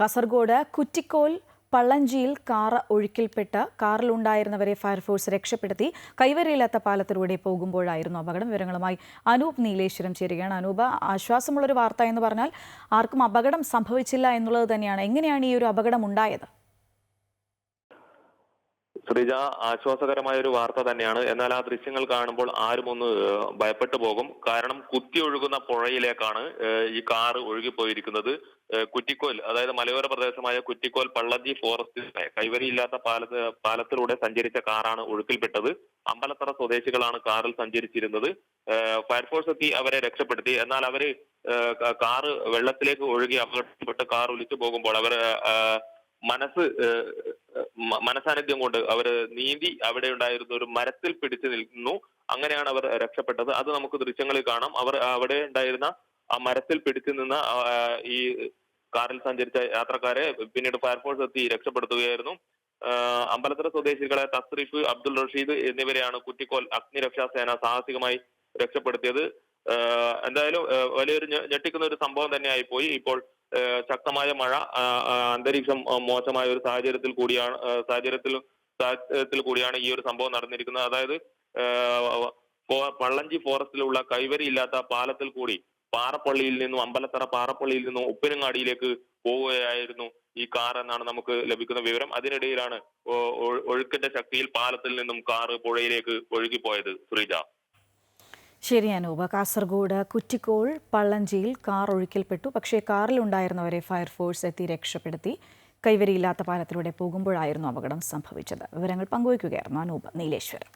കാസർഗോഡ് കുറ്റിക്കോൽ പള്ളഞ്ചിയിൽ കാർ ഒഴുക്കിൽപ്പെട്ട് കാറിലുണ്ടായിരുന്നവരെ ഫയർഫോഴ്സ് രക്ഷപ്പെടുത്തി കൈവരയില്ലാത്ത പാലത്തിലൂടെ പോകുമ്പോഴായിരുന്നു അപകടം. വിവരങ്ങളുമായി അനൂപ് നീലേശ്വരം ചേരുകയാണ്. അനൂപ ആശ്വാസമുള്ളൊരു വാർത്ത എന്ന് പറഞ്ഞാൽ ആർക്കും അപകടം സംഭവിച്ചില്ല എന്നുള്ളത് തന്നെയാണ്. എങ്ങനെയാണ് ഈ ഒരു അപകടം ഉണ്ടായത്? ശ്രീജ ആശ്വാസകരമായ ഒരു വാർത്ത തന്നെയാണ്. എന്നാൽ ആ ദൃശ്യങ്ങൾ കാണുമ്പോൾ ആരും ഒന്ന് ഭയപ്പെട്ടു പോകും. കാരണം കുത്തി ഒഴുകുന്ന പുഴയിലേക്കാണ് ഈ കാറ് ഒഴുകിപ്പോയിരിക്കുന്നത്. കുറ്റിക്കോൽ അതായത് മലയോര പ്രദേശമായ കുറ്റിക്കോൽ പള്ളജി ഫോറസ്റ്റിലെ കൈവരിയില്ലാത്ത പാലത്ത് പാലത്തിലൂടെ സഞ്ചരിച്ച കാറാണ് ഒഴുക്കിൽപ്പെട്ടത്. അമ്പലത്തറ സ്വദേശികളാണ് കാറിൽ സഞ്ചരിച്ചിരുന്നത്. ഫയർഫോഴ്സ് എത്തി അവരെ രക്ഷപ്പെടുത്തി. എന്നാൽ അവർ കാറ് വെള്ളത്തിലേക്ക് ഒഴുകി അപകടത്തിൽപ്പെട്ട് കാർ ഒലിച്ചു പോകുമ്പോൾ അവർ മനസ്സ് മനസാന്നിധ്യം കൊണ്ട് അവർ നീന്തി അവിടെ ഉണ്ടായിരുന്ന ഒരു മരത്തിൽ പിടിച്ചു നിൽക്കുന്നു. അങ്ങനെയാണ് അവർ രക്ഷപ്പെട്ടത്. അത് നമുക്ക് ദൃശ്യങ്ങളിൽ കാണാം. അവർ അവിടെ ഉണ്ടായിരുന്ന ആ മരത്തിൽ പിടിച്ചു നിന്ന ഈ കാറിൽ സഞ്ചരിച്ച യാത്രക്കാരെ പിന്നീട് ഫയർഫോഴ്സ് എത്തി രക്ഷപ്പെടുത്തുകയായിരുന്നു. അമ്പലത്തറ സ്വദേശികളെ തസ്രീഫ് അബ്ദുൾ റഷീദ് എന്നിവരെയാണ് കുറ്റിക്കോൽ അഗ്നിരക്ഷാ സേന സാഹസികമായി രക്ഷപ്പെടുത്തിയത്. എന്തായാലും വലിയൊരു ഞെട്ടിക്കുന്ന ഒരു സംഭവം തന്നെയായി പോയി ഇപ്പോൾ ശക്തമായ മഴ അന്തരീക്ഷം മോശമായ ഒരു സാഹചര്യത്തിൽ കൂടിയാണ് സാഹചര്യത്തിൽ സാഹചര്യത്തിൽ കൂടിയാണ് ഈ ഒരു സംഭവം നടന്നിരിക്കുന്നത്. അതായത് പള്ളഞ്ചി ഫോറസ്റ്റിലുള്ള കൈവരി ഇല്ലാത്ത പാലത്തിൽ കൂടി പാറപ്പള്ളിയിൽ നിന്നും അമ്പലത്തറ പാറപ്പള്ളിയിൽ നിന്നും ഉപ്പിനങ്ങാടിയിലേക്ക് പോവുകയായിരുന്നു ഈ കാർ എന്നാണ് നമുക്ക് ലഭിക്കുന്ന വിവരം. അതിനിടയിലാണ് ഒഴുക്കിന്റെ ശക്തിയിൽ പാലത്തിൽ നിന്നും കാറ് പുഴയിലേക്ക് ഒഴുകിപ്പോയത്. ശ്രീജ. ശരി അനൂപ. കാസർഗോഡ് കുറ്റിക്കോൾ പള്ളഞ്ചിയിൽ കാർ ഒഴുക്കിൽപ്പെട്ടു. പക്ഷേ കാറിലുണ്ടായിരുന്നവരെ ഫയർഫോഴ്സ് എത്തി രക്ഷപ്പെടുത്തി. കൈവരിയില്ലാത്ത പാലത്തിലൂടെ പോകുമ്പോഴായിരുന്നു അപകടം സംഭവിച്ചത്. വിവരങ്ങൾ പങ്കുവയ്ക്കുകയായിരുന്നു അനൂപ് നീലേശ്വരം.